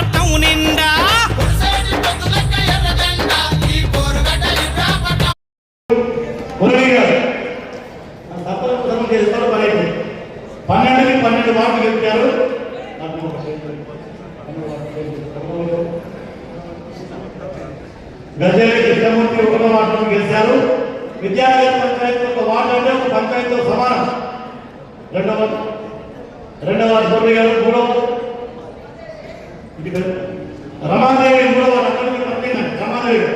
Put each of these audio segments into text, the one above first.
పట్టం నిండా? పన్నెండుకి పన్నెండు మార్కులు చెప్పారు గజేల కృష్ణమూర్తి ఒక వాటను గెలిచారు. విద్యాలయ పంచాయతీ ఒక వాట అంటే ఒక పంచాయతీతో సమానం. రెండవ రెండవ సూర్య గారు మూడవ ఇది రమాదేవి కూడా వాళ్ళందరికీ పంపిన రమాదేవి.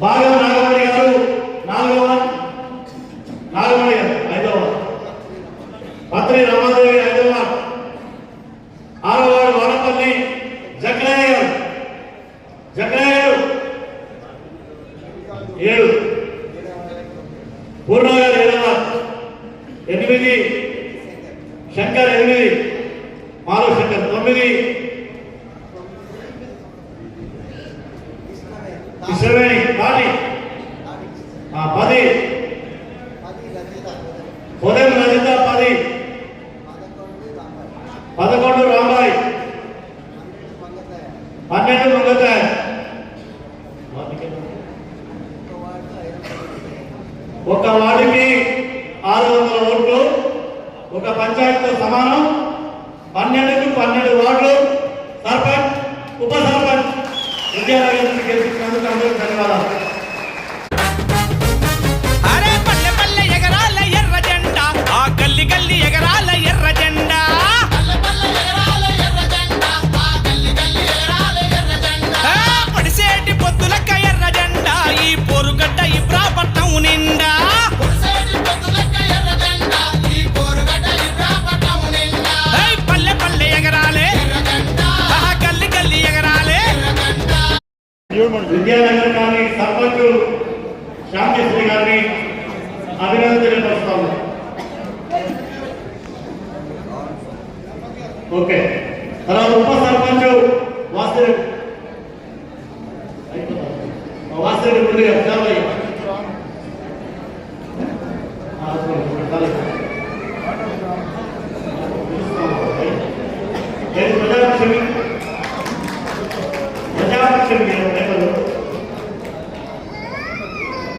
బాగా భాగం నాగమణి గారు నాలుగవ నాగమణి గారు ఐదవ పత్రి రమాదేవి ఐదవ ఆరవ వాడపల్లి జక్రయ్య గారు. జక్రయ్య గారు. ఏడు. పూర్ణ గారు ఏడవ ఎనిమిది. శంకర్ ఎనిమిది. మాధవ్ తొమ్మిది. కృష్ణవేణి పాటి ఆ, పది. ఉదయం రజిత పది. పదకొండు రాంబాయ్ పన్నెండు మంగతాయ్ ఒక వాడికి ఆరు వందల ఓట్లు ఒక పంచాయతీతో సమానం. పన్నెండుకు పన్నెండు వార్డులు. సర్పంచ్ ఉప సర్పంచ్ విద్యానగర్ గెలిచినందుకు అందరూ ధన్యవాదాలు. విద్యానగర్ కానీ సర్పంచ్ శ్యామశ్రీ గారిని అభినందన తెలియపరుస్తాము ఓకే. తర్వాత ఉప సర్పంచ్ వాస్తవి వాస్తవి ముందుగా